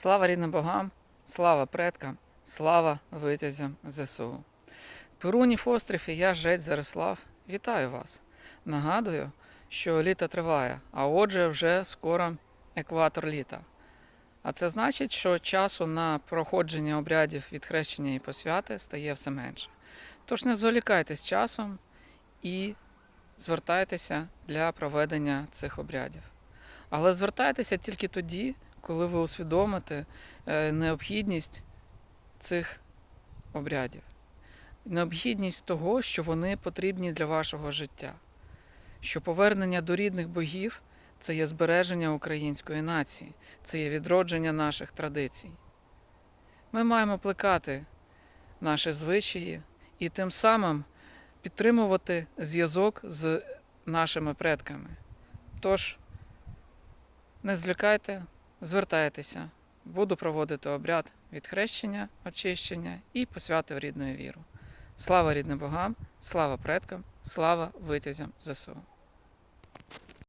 Слава рідним богам, слава предкам, слава витязям ЗСУ. Перунів острів і я, жець Зарислав, вітаю вас. Нагадую, що літо триває, а отже, вже скоро екватор літа. А це значить, що часу на проходження обрядів від хрещення і посвяти стає все менше. Тож не зволікайте з часом і звертайтеся для проведення цих обрядів. Але звертайтеся тільки тоді, коли ви усвідомите е, необхідність цих обрядів, необхідність того, що вони потрібні для вашого життя, що повернення до рідних богів це є збереження української нації, це є відродження наших традицій. Ми маємо плекати наші звичаї і тим самим підтримувати зв'язок з нашими предками. Тож, не звлікайте, звертайтеся, буду проводити обряд від хрещення, очищення і посвяти в віру. Слава рідним богам, слава предкам, слава витязям ЗСУ.